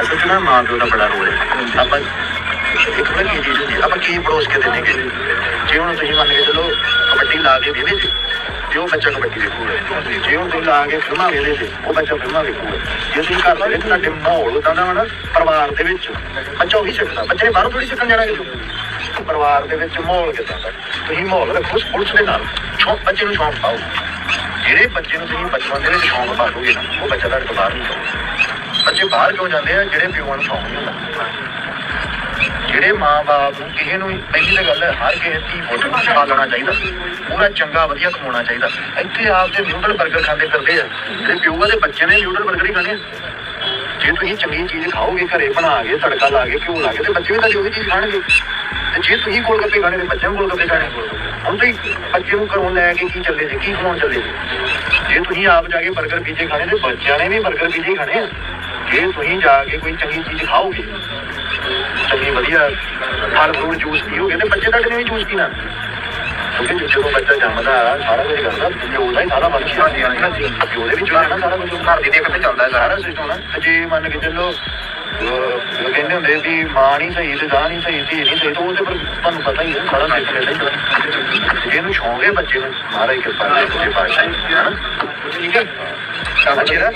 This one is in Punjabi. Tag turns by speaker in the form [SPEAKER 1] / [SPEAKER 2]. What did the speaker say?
[SPEAKER 1] ਅਸਲ ਨਾ ਮਾਂ ਪਿਓ ਦਾ ਬੜਾ ਰੋਲ ਹੈ ਆਪਾਂ ਇੱਕ ਨਾ ਕੀ ਚੀਜ਼ ਹੁੰਦੀ ਹੈ, ਆਪਾਂ ਕੀ ਪਰੋਸ ਕੇ ਦਿੰਦੇ ਗੇ ਜੇ ਹੁਣ ਤੁਸੀਂ ਮੰਨ ਕੇ ਚਲੋ ਕਬੱਡੀ ਲਾ ਕੇ ਵਿਹਲੇ ਸੀ ਤੇ ਉਹ ਬੱਚਾ ਕਬੱਡੀ ਵੇਖੂਗਾ ਜੇ ਹੁਣ ਤੁਸੀਂ ਲਾ ਕੇ ਫਿਲਮਾਂ ਵੇਖਦੇ ਸੀ ਉਹ ਬੱਚਾ ਫਿਲਮਾਂ ਵੇਖੂਗਾ ਜੇ ਤੁਸੀਂ ਘਰ ਦੇ ਵਿੱਚ ਤੁਹਾਡੇ ਮਾਹੌਲ ਉਦਾਂ ਦਾ ਵਾ ਨਾ ਪਰਿਵਾਰ ਦੇ ਵਿੱਚ। ਬੱਚਾ ਉਹੀ ਸਿੱਖਦਾ ਬੱਚੇ ਬਾਹਰੋਂ ਥੋੜੀ ਸਿੱਖਣ ਜਾਣਾ ਕਿਤੇ ਪਰਿਵਾਰ ਦੇ ਵਿੱਚ ਮਾਹੌਲ ਕਿਦਾਂ ਦਾ? ਤੁਸੀਂ ਮਾਹੌਲ ਰੱਖੋ ਸਪੋਰਟਸ ਦੇ ਨਾਲ। ਸ਼ੌਕ ਬੱਚੇ ਨੂੰ ਸ਼ੌਕ ਪਾਓ। ਜਿਹੜੇ ਬੱਚੇ ਨੂੰ ਤੁਸੀਂ ਬਚਪਨ ਦੇ ਵਿੱਚ ਸ਼ੌਕ ਪਾ ਦੋਗੇ ਨਾ, ਉਹ ਬੱਚਾ ਤੁਹਾਡੇ ਬਾਹਰ ਨਹੀਂ ਜਾਊਗਾ। ਬੱਚੇ ਬਾਹਰ ਕਿਉਂ ਜਾਂਦੇ ਆ? ਜਿਹੜੇ ਪਿਓਾਂ ਨੂੰ ਸ਼ੌਕ ਨਹੀਂ ਹੁੰਦਾ। ਜਿਹੜੇ ਮਾਂ-ਬਾਪ ਨੂੰ ਕਿਸੇ ਨੂੰ ਪਹਿਲੀ ਤਾਂ ਗੱਲ ਹੈ, ਹਰ ਕਿਸੇ ਦੀ ਪੁੱਤ ਪਾਲਣਾ ਚਾਹੀਦਾ। ਪੂਰਾ ਚੰਗਾ, ਵਧੀਆ ਕਮਾਉਣਾ ਚਾਹੀਦਾ। ਇੱਥੇ ਆਪ ਤੇ ਨਿਊਡਲ 버ਗਰ ਖਾਂਦੇ ਫਿਰਦੇ ਆ। ਜਿਹੜੇ ਪਿਓ ਦੇ ਬੱਚੇ ਨੇ ਨਿਊਡਲ 버ਗਰ ਹੀ ਖਾਣੇ ਜੇ ਤੁਸੀਂ ਚੰਗੀ ਚੀਜ਼ ਖਾਓਗੇ, ਘਰੇ ਬਣਾ ਕੇ, ਤੜਕਾ ਲਾ ਕੇ, ਘਿਓ ਲਾ ਕੇ, ਤੇ ਬੱਚੇ ਵੀ ਤਾਂ ਉਹੀ ਚੀਜ਼ ਖਾਣਗੇ। ਜੇ ਤੁਸੀਂ ਗੋਲ ਗੱਪੇ ਖਾਣੇ ਤੇ ਬੱਚਿਆਂ ਨੂੰ ਗੱਪੇ ਖਾਣੇ ਹੁਣ ਤੁਸੀਂ ਬੱਚੇ ਨੂੰ ਘਰੋਂ ਲੈ ਕੇ ਕੀ ਚੱਲੇ ਜੀ, ਕੀ ਖਵਾਉਣ ਚੱਲੇ ਜੀ? ਜੇ ਤੁਸੀਂ ਆਪ ਜਾ ਕੇ 버ਗਰ ਪੀਜੇ ਖਾਣੇ ਤੇ ਬੱਚਿਆਂ ਨੇ ਵੀ 버ਗਰ ਪੀਜੇ ਖਾਣੇ ਜੇ ਤੁਸੀਂ ਜਾ ਕੇ ਕੋਈ ਚੰਗੀ ਚੀਜ਼ ਖਾਓਗੇ, ਚੰਗੀ ਵਧੀਆ ਫਲ ਫਰੂਟ ਜੂਸ ਪੀਓਗੇ ਤੇ ਬੱਚੇ ਤੁਹਾਡੇ ਨੇ ਵੀ ਜੂਸ ਪੀਣਾ। ਕਿਉਂਕਿ ਜਦੋਂ ਬੱਚਾ ਜੰਮਦਾ, ਸਾਰਾ ਕੁਝ ਕਰਦਾ ਪਿਓ ਦਾ ਹੀ ਸਾਰਾ ਬੰਦ ਹਾਂਜੀ ਹਾਂਜੀ ਪਿਓ ਦੇ ਵਿੱਚ ਸਾਰਾ ਕੁਝ ਘਰ ਦੀ ਦੇਖ ਤੇ ਚੱਲਦਾ ਸਾਰਾ ਸਿਸਟਮ ਨਾ ਜੇ ਮੰਨ ਕੇ ਚੱਲੋ ਅਹ ਕਹਿੰਦੇ ਮਾਂ ਨਹੀਂ ਸਹੀ ਤੇ ਗਾਂ ਨਹੀਂ ਸਹੀ, ਧੀ ਨਹੀਂ ਸਹੀ, ਤੇ ਉਹ ਤੇ ਤੁਹਾਨੂੰ ਪਤਾ ਹੀ ਹੈ, ਸਾਰਾ ਸਿਸਟਮ ਇਦਾਂ ਹੀ ਜਿਹਨੂੰ ਸ਼ੌਂਕ ਹੈ ਬੱਚੇ ਨੂੰ, ਮਹਾਰਾਜ ਕਿਰਪਾ ਕਰੇ ਬੱਚੇ ਪਾਸ਼ਾ ਠੀਕ ਹੈ? ਬੱਚੇ ਦਾ?